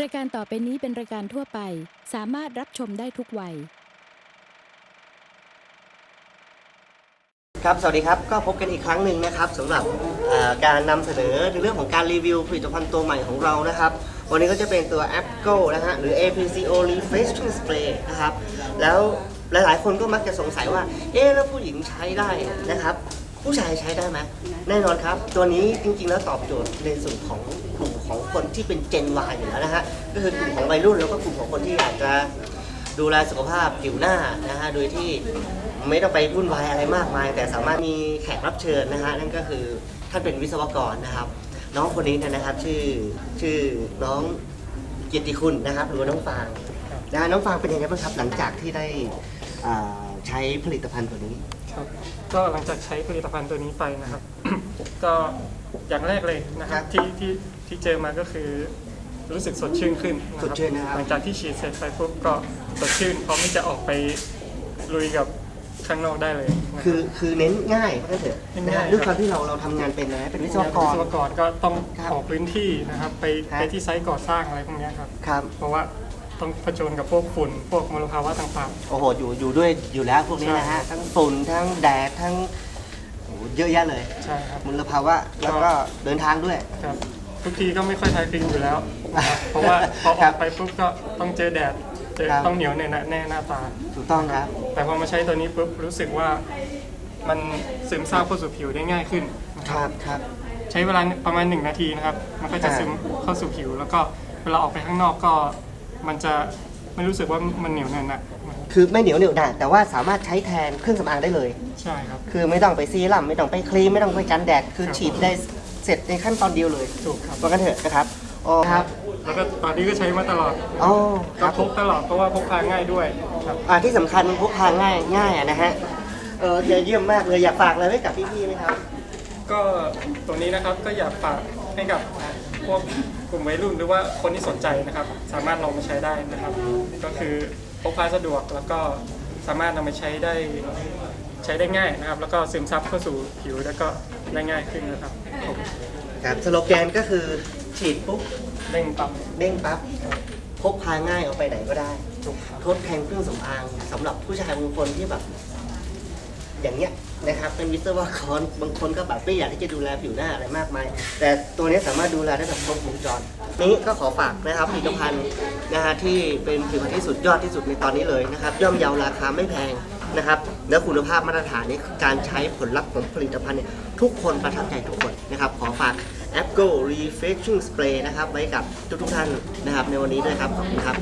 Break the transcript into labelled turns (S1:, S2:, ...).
S1: รายการต่อไปนี้เป็นรายการทั่วไป สามารถรับชมได้ทุกวัย
S2: ครับ สวัสดีครับ ก็พบกันอีกครั้งหนึ่งนะครับสำหรับเอ่อการนำเสนอในเรื่องของการรีวิวผลิตภัณฑ์ตัวใหม่ของเรานะครับ วันนี้ก็จะเป็นตัว a p g o นะฮะหรือ APCO Refreshing Spray นะครับ แล้วหลายๆ คนก็มักจะสงสัยว่า เอ๊ะแล้วผู้หญิงใช้ได้นะครับ ผู้ชายใช้ได้ไหมแน่นอนครับ ตัวนี้จริงๆ แล้วตอบโจทย์ในส่วนของกลุ่มของคนที่เป็น Gen Y อยู่แล้วนะฮะก็คือกลุ่มของวัยรุ่นแล้วก็กลุ่มของคนที่อยากจะดูแลสุขภาพผิวหน้านะฮะโดยที่ไม่ต้องไปวุ่นวายอะไรมากมาย แต่สามารถมีแขกรับเชิญนะฮะนั่นก็คือท่านเป็นวิศวกรนะครับ น้องคนนี้นะครับชื่อชื่อน้องเกียรติคุณนะครับหรือว่าน้องฟางนะฮะน้องฟางเป็นยังไงบ้างครับหลังจากที่ได้อ่าใช้ผลิตภัณฑ์ตัวนี้
S3: ครับก็หลังจากใช้ผลิตภัณฑ์ตัวนี้ไปนะครับ ก็อย่างแรกเลยนะครั
S2: ครับ
S3: บที่ที่ที่เจอมาก็คือ รู้สึกสดชื่นขึ้นนะค
S2: ส
S3: รั
S2: ดชื่นนะครับ
S3: หลังจากที่ฉีดเสร็จไปปุ๊บก็สดชื่นพร้อมที่จะออกไปลุยกับข้างนอกได้เลยนะ
S2: คือคือเน้นง่ายก็เถอะนะ
S3: ง่า
S2: ฮะ
S3: ย
S2: ด้วยความที่เราเราทำงานเป็นนะเป็นวิศวกร
S3: วิศวกรก็ต้อง
S2: ครับ
S3: ออกพื้นที่นะครับ ไป
S2: ครับ
S3: ไปที่ไซต์ก่อสร้างอะไรพวกเนี้ยครับ
S2: ครับ
S3: เพราะว่า ต้องเผชิญกับพวกฝุ่นพวกมลภาวะต่าง
S2: โอ้โหอยู่อยู่ด้วยอยู่แล้วพวกนี้นะฮะทั้งฝุ่นทั้งแดดทั้งโอ้โหเยอะแยะเลย
S3: ๆ ใช่ครับ
S2: มลภาวะแล้วก็เดินทางด้วย
S3: ครับทุกทีก็ไม่ค่อยทาครีมอยู่แล้วนะครับเพราะว่าพออ
S2: ครั
S3: อบกไปปุ๊บก็ต้องเจอแดดเจอ
S2: ครับ
S3: ต้องเหนียวแน่แน่หน้าตา
S2: ถูกต้องครับ
S3: แต่พอมาใช้ตัวนี้ปุ๊บรู้สึกว่ามันซึมซาบเข้าสู่ผิวได้ง่ายขึ้นนะ
S2: ค
S3: ค
S2: รั
S3: รั
S2: บบครับ
S3: ใช้เวลาประมาณ 1 นาทีนะครับ มันก็จะ
S2: อ่า
S3: ซึมเข้าสู่ผิว แล้วก็เวลาออกไปข้างนอกก็ มันจะไม่รู้สึกว่ามันเหนียวแน่นหนัก
S2: คือไม่เหนียวเหนียวหนะแต่ว่าสามารถใช้แทนเครื่องสำอางได้เลย
S3: ใช่ครับ
S2: คือไม่ต้องไปซีรั่มไม่ต้องไปครีมไม่ต้องไปกันแดดคือ
S3: ครับ
S2: ฉีดได้เสร็จในขั้นตอนเดียวเลย
S3: ถูกครับ
S2: ว่ากันเถอะนะครับอ๋อครับ
S3: แล้วก็ตอนนี้ก็ใช้มาตลอด
S2: อ๋อค
S3: ก็
S2: รับ
S3: พกตลอดเพราะว่าพกพาง่ายด้วยครับ
S2: อ่าที่สำคัญพกพาง่ายง่ายอะนะฮะเออเยี่ยมมากเลยอยากฝากอะไรไว้กับพี่ๆไหมครับ
S3: ก็ตรงนี้นะครับก็อยากฝากให้กับพวกกลุ่มวัยรุ่นหรือว่าคนที่สนใจนะครับ สามารถลองมาใช้ได้นะครับ ก็คือพกพาสะดวกแล้วก็สามารถนำมาใช้ได้ใช้ได้ง่ายนะครับ แล้วก็ซึมซับเข้าสู่ผิวแล้วก็ได้ง่ายขึ้นนะครับผม
S2: ครับสโลแกนก็คือฉีดปุ๊บ
S3: เร่งปั๊ม
S2: เด้งปั๊บพกพาง่ายเอาไปไหนก็ได้
S3: ถูกครับ
S2: ทดแทนเครื่องสำอางสำหรับผู้ชายบางคนที่แบบ อย่างเงี้ยนะครับเป็นวิศวกรบางคนก็แบบไม่อยากที่จะดูแลผิวหน้าอะไรมากมาย แต่ตัวนี้สามารถดูแลได้แบบครบวงจร นี้ก็ขอฝากนะครับผลิตภัณฑ์นะฮะที่เป็นผลิตภัณฑ์ที่สุดยอดที่สุดในตอนนี้เลยนะครับย่อมเยาวราคาไม่แพงนะครับแล้วคุณภาพมาตรฐานนี้การใช้ผลลัพธ์ของผลิตภัณฑ์เนี่ยทุกคนประทับใจทุกคนนะครับขอฝาก a p g o Refreshing Spray นะครับไว้กับทุกๆท่านนะครับในวันนี้ด้วยครับขอบคุณครับ